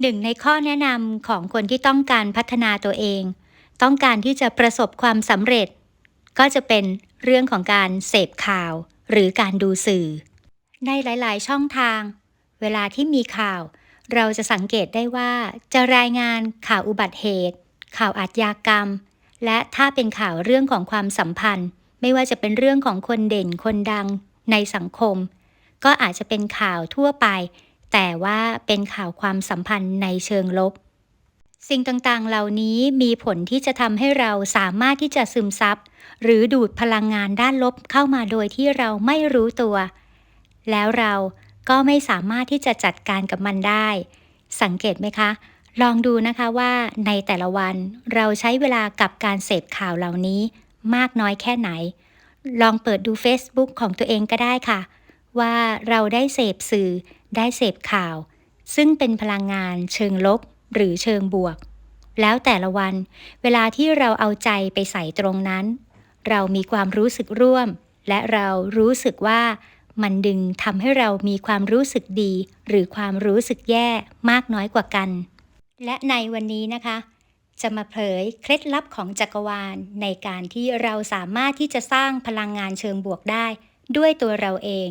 หนึ่งในข้อแนะนำของคนที่ต้องการพัฒนาตัวเอง ต้องการที่จะประสบความสำเร็จ ก็จะเป็นเรื่องของการเสพข่าว หรือการดูสื่อ ในหลาย ๆ ช่องทาง เวลาที่มีข่าว เราจะสังเกตได้ว่าจะรายงานข่าวอุบัติเหตุ ข่าวอาชญากรรม และถ้าเป็นข่าวเรื่องของความสัมพันธ์ ไม่ว่าจะเป็นเรื่องของคนเด่นคนดังในสังคม ก็อาจจะเป็นข่าวทั่วไป แต่ว่าเป็นข่าวความสัมพันธ์ในเชิงลบ สิ่งต่างๆ เหล่านี้มีผลที่จะทำให้เราสามารถที่จะซึมซับ หรือดูดพลังงานด้านลบเข้ามาโดยที่เราไม่รู้ตัว แล้วเราก็ไม่สามารถที่จะจัดการกับมันได้ สังเกตไหมคะ ลองดูนะคะว่าในแต่ละวันเราใช้เวลากับการเสพข่าวเหล่านี้ มากน้อยแค่ไหน ลองเปิดดู Facebook ของตัวเองก็ได้ค่ะ ว่าเราได้เสพสื่อ ได้เสพข่าว ซึ่งเป็นพลังงานเชิงลบหรือเชิงบวก แล้วแต่ละวัน เวลาที่เราเอาใจไปใส่ตรงนั้น เรามีความรู้สึกร่วม และเรารู้สึกว่ามันดึงทำให้เรามีความรู้สึกดี หรือความรู้สึกแย่มากน้อยกว่ากัน และในวันนี้นะคะ จะมาเผยเคล็ดลับของจักรวาล ในการที่เราสามารถที่จะสร้างพลังงานเชิงบวกได้ ด้วยตัวเราเอง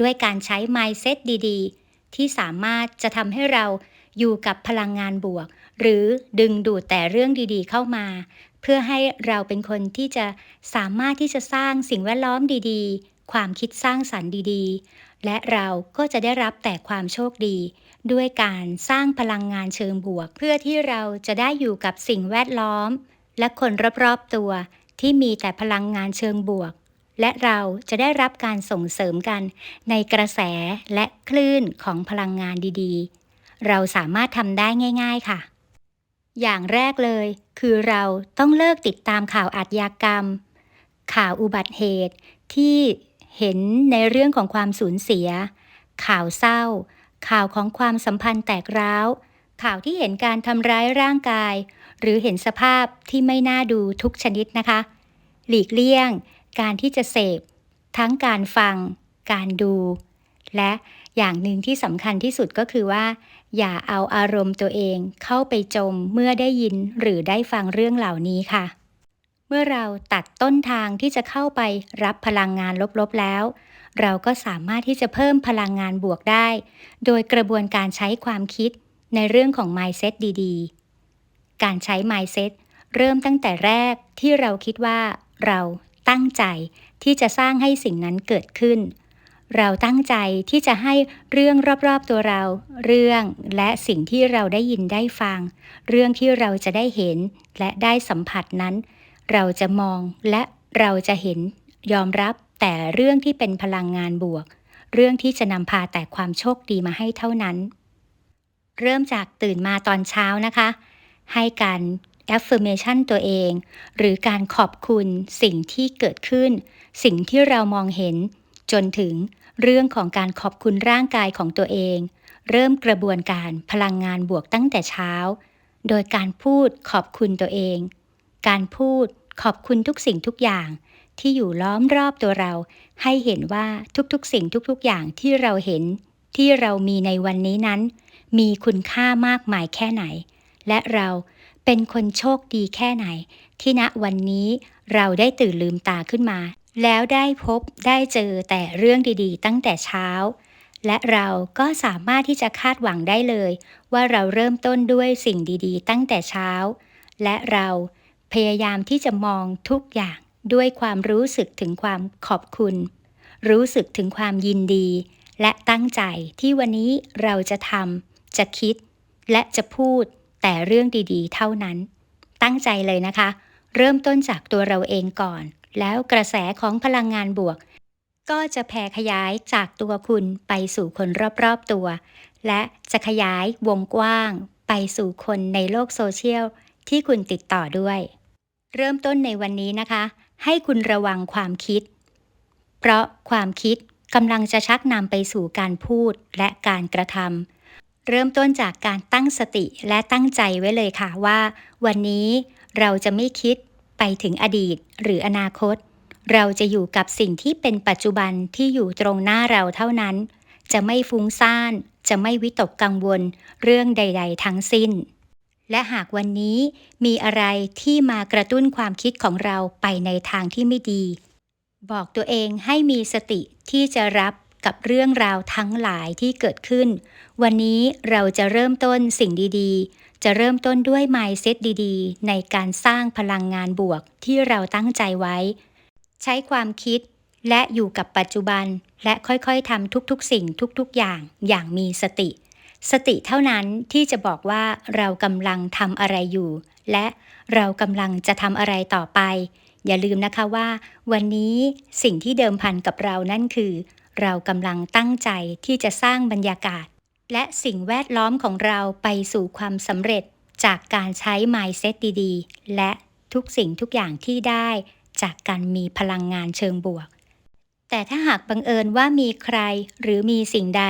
ด้วยการใช้ mindset ดีๆ ที่สามารถจะทำให้เราอยู่กับพลังงานบวก หรือดึงดูดแต่เรื่องดีๆเข้ามา เพื่อให้เราเป็นคนที่จะสามารถที่จะสร้างสิ่งแวดล้อมดีๆ ความคิดสร้างสรรค์ดีๆ และเราก็จะได้รับแต่ความโชคดี ด้วยการสร้างพลังงานเชิงบวก เพื่อที่เราจะได้อยู่กับสิ่งแวดล้อม และคนรอบๆตัวที่มีแต่พลังงานเชิงบวก และเราจะได้รับการส่งเสริมกันในกระแสและคลื่นของพลังงานดีๆ เราสามารถทำได้ง่าย ๆค่ะ อย่างแรกเลย คือเราต้องเลิกติดตามข่าวอาชญากรรม ข่าวอุบัติเหตุที่เห็นในเรื่องของความสูญเสีย ข่าวเศร้า ข่าวของความสัมพันธ์แตกร้าว ข่าวที่เห็นการทำร้ายร่างกาย หรือเห็นสภาพที่ไม่น่าดูทุกชนิดนะคะ หลีกเลี่ยง การที่จะเสพ ทั้งการฟัง การดู และอย่างหนึ่งที่สำคัญที่สุดก็คือว่า อย่าเอาอารมณ์ตัวเองเข้าไปจมเมื่อได้ยินหรือได้ฟังเรื่องเหล่านี้ค่ะ เมื่อเราตัดต้นทางที่จะเข้าไปรับพลังงานลบๆแล้ว เราก็สามารถที่จะเพิ่มพลังงานบวกได้ โดยกระบวนการใช้ความคิดในเรื่องของ mindset ดีๆ การใช้ mindset เริ่มตั้งแต่แรกที่เราคิดว่าเรา ตั้งใจที่จะสร้างให้สิ่งนั้นเกิดขึ้น เราตั้งใจที่จะให้เรื่องรอบๆตัวเรา เรื่องและสิ่งที่เราได้ยินได้ฟัง เรื่องที่เราจะได้เห็นและได้สัมผัสนั้น เราจะมองและเราจะเห็นยอมรับแต่เรื่องที่เป็นพลังงานบวก เรื่องที่จะนำพาแต่ความโชคดีมาให้เท่านั้น เริ่มจากตื่นมาตอนเช้านะคะ ให้การ affirmation ตัวเอง หรือการขอบคุณสิ่งที่เกิดขึ้น สิ่งที่เรามองเห็น จนถึงเรื่องของการขอบคุณร่างกายของตัวเอง เริ่มกระบวนการพลังงานบวกตั้งแต่เช้า โดยการพูดขอบคุณตัวเอง การพูดขอบคุณทุกสิ่งทุกอย่างที่อยู่ล้อมรอบตัวเรา ให้เห็นว่าทุกๆ สิ่งทุกๆ อย่างที่เราเห็นที่เรามีในวันนี้นั้น มีคุณค่ามากมายแค่ไหน และเรา เป็นคนโชคดีแค่ไหน ที่ณวันนี้เราได้ตื่นลืมตาขึ้นมา แล้วได้พบได้เจอแต่เรื่องดีๆ ตั้งแต่เช้า และเราก็สามารถที่จะคาดหวังได้เลย ว่าเราเริ่มต้นด้วยสิ่งดีๆ ตั้งแต่เช้า และเราพยายามที่จะมองทุกอย่างด้วยความรู้สึกถึงความขอบคุณ รู้สึกถึงความยินดี และตั้งใจที่วันนี้เราจะทำจะคิด และจะพูด แต่เรื่องดีๆ เท่านั้น ตั้งใจเลยนะคะ เริ่มต้นจากตัวเราเองก่อน แล้วกระแสของพลังงานบวก ก็จะแผ่ขยายจากตัวคุณไปสู่คนรอบๆตัว และจะขยายวงกว้าง ไปสู่คนในโลกโซเชียลที่คุณติดต่อด้วย เริ่มต้นในวันนี้นะคะ ให้คุณระวังความคิด เพราะความคิดกำลังจะชักนำไปสู่การพูดและการกระทำ เริ่มต้นจากการตั้งสติและตั้งใจไว้เลยค่ะว่า วันนี้เราจะไม่คิดไปถึงอดีตหรืออนาคต เราจะอยู่กับสิ่งที่เป็นปัจจุบันที่อยู่ตรงหน้าเราเท่านั้น จะไม่ฟุ้งซ่าน จะไม่วิตกกังวลเรื่องใด ๆ ทั้งสิ้น และหากวันนี้มีอะไรที่มากระตุ้นความคิดของเราไปในทางที่ไม่ดี บอกตัวเองให้มีสติที่จะรับ กับเรื่องราวทั้งหลายที่เกิดขึ้น วันนี้เราจะเริ่มต้นสิ่งดีๆ จะเริ่มต้นด้วย mindset ดีๆ ในการสร้างพลังงานบวกที่เราตั้งใจไว้ ใช้ความคิดและอยู่กับปัจจุบัน และค่อยๆทำทุกๆ สิ่งทุกๆ อย่างอย่างมีสติ สติเท่านั้นที่จะบอกว่าเรากำลังทำอะไรอยู่ และเรากำลังจะทำอะไรต่อไป อย่าลืมนะคะว่า วันนี้สิ่งที่เดิมพันกับเรานั่นคือ เรากำลังตั้งใจที่จะสร้างบรรยากาศ และสิ่งแวดล้อมของเราไปสู่ความสำเร็จจากการใช้ mindset ดีๆ และทุกสิ่งทุกอย่างที่ได้จากการมีพลังงานเชิงบวก แต่ถ้าหากบังเอิญว่ามีใครหรือมีสิ่งใด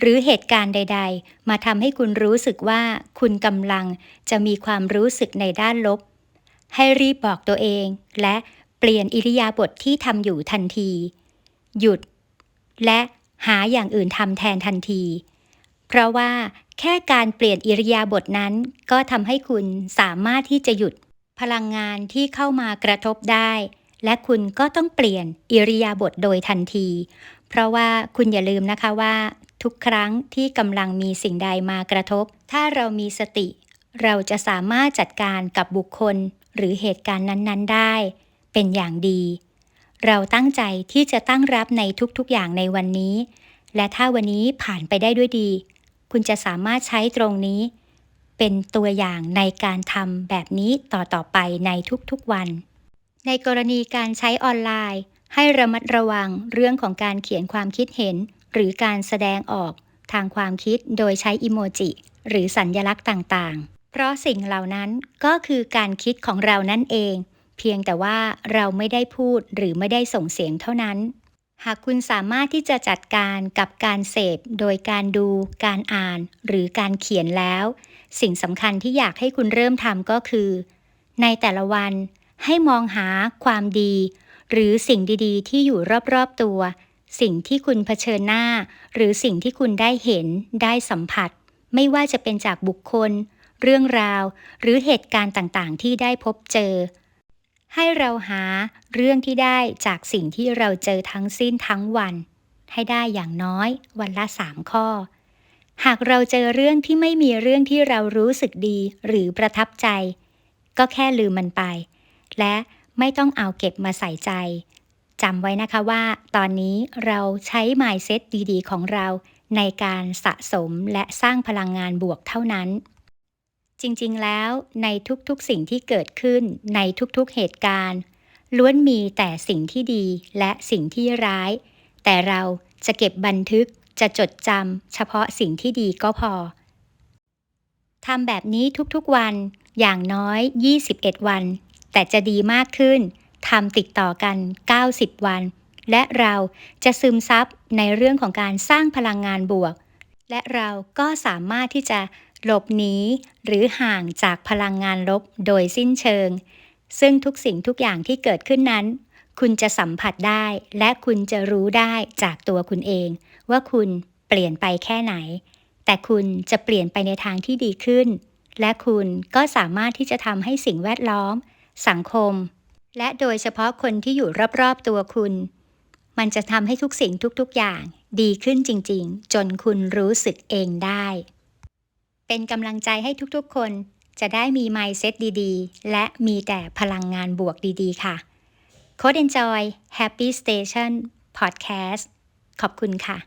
หรือเหตุการณ์ใด ๆ มาทำให้คุณรู้สึกว่าคุณกำลังจะมีความรู้สึกในด้านลบ ให้รีบบอกตัวเอง และเปลี่ยนอิริยาบถทที่ทำอยู่ทันที หยุด และหาอย่างอื่นทำแทนทันที เพราะว่าแค่การเปลี่ยนอิริยาบถนั้น ก็ทำให้คุณสามารถที่จะหยุดพลังงานที่เข้ามากระทบได้ และคุณก็ต้องเปลี่ยนอิริยาบถโดยทันที เพราะว่าคุณอย่าลืมนะคะว่า ทุกครั้งที่กำลังมีสิ่งใดมากระทบ ถ้าเรามีสติ เราจะสามารถจัดการกับบุคคลหรือเหตุการณ์นั้น ๆ ได้ เป็นอย่างดี เราตั้งใจที่จะตั้งรับในทุกๆอย่างในวันนี้ และถ้าวันนี้ผ่านไปได้ด้วยดี คุณจะสามารถใช้ตรงนี้ เป็นตัวอย่างในการทำแบบนี้ต่อๆไปในทุกๆวัน ในกรณีการใช้ออนไลน์ ให้ระมัดระวังเรื่องของการเขียนความคิดเห็น หรือการแสดงออกทางความคิดโดยใช้อิโมจิหรือสัญญลักษณ์ต่างๆ เพราะสิ่งเหล่านั้นก็คือการคิดของเรานั่นเอง เพียงแต่ว่าเราไม่ได้พูดหรือไม่ได้ส่งเสียงเท่านั้น หากคุณสามารถที่จะจัดการกับการเสพโดยการดู การอ่าน หรือการเขียนแล้ว สิ่งสำคัญที่อยากให้คุณเริ่มทำก็คือ ในแต่ละวันให้มองหาความดี หรือสิ่งดีๆ ที่อยู่รอบๆตัว สิ่งที่คุณเผชิญหน้า หรือสิ่งที่คุณได้เห็นได้สัมผัส ไม่ว่าจะเป็นจากบุคคล เรื่องราว หรือเหตุการณ์ต่างๆ ที่ได้พบเจอ ให้เราหาเรื่องที่ได้จากสิ่งที่เราเจอทั้งสิ้นทั้งวัน ให้ได้อย่างน้อยวันละสามข้อ หากเราเจอเรื่องที่ไม่มีเรื่องที่เรารู้สึกดีหรือประทับใจ ก็แค่ลืมมันไป และไม่ต้องเอาเก็บมาใส่ใจจำไว้นะคะว่า ตอนนี้เราใช้ mindset ดีๆ ของเราในการสะสมและสร้างพลังงานบวกเท่านั้น จริงๆแล้วในทุกๆสิ่งที่เกิดขึ้นในทุกๆเหตุการณ์ ล้วนมีแต่สิ่งที่ดีและสิ่งที่ร้าย แต่เราจะเก็บบันทึกจะจดจำเฉพาะสิ่งที่ดีก็พอทำแบบนี้ทุกๆวันอย่างน้อย 21 วัน แต่จะดีมากขึ้นทำติดต่อกัน 90 วัน และเราจะซึมซับในเรื่องของการสร้างพลังงานบวก และเราก็สามารถที่จะ หลบหนีหรือห่างจากพลังงานลบโดยสิ้นเชิง ซึ่งทุกสิ่งทุกอย่างที่เกิดขึ้นนั้น คุณจะสัมผัสได้ และคุณจะรู้ได้จากตัวคุณเอง ว่าคุณเปลี่ยนไปแค่ไหน แต่คุณจะเปลี่ยนไปในทางที่ดีขึ้น และคุณก็สามารถที่จะทำให้สิ่งแวดล้อม สังคม และโดยเฉพาะคนที่อยู่รอบๆตัวคุณ มันจะทำให้ทุกสิ่งทุกๆอย่างดีขึ้นจริง ๆ จนคุณรู้สึกเองได้ เป็นกำลังใจให้ทุกๆ คน จะได้มีไมเซ็ตดีๆ และมีแต่พลังงานบวกดีๆ ค่ะโค้ดเอนจอยแฮปปี้สเตชันพอดแคสต์ขอบคุณค่ะ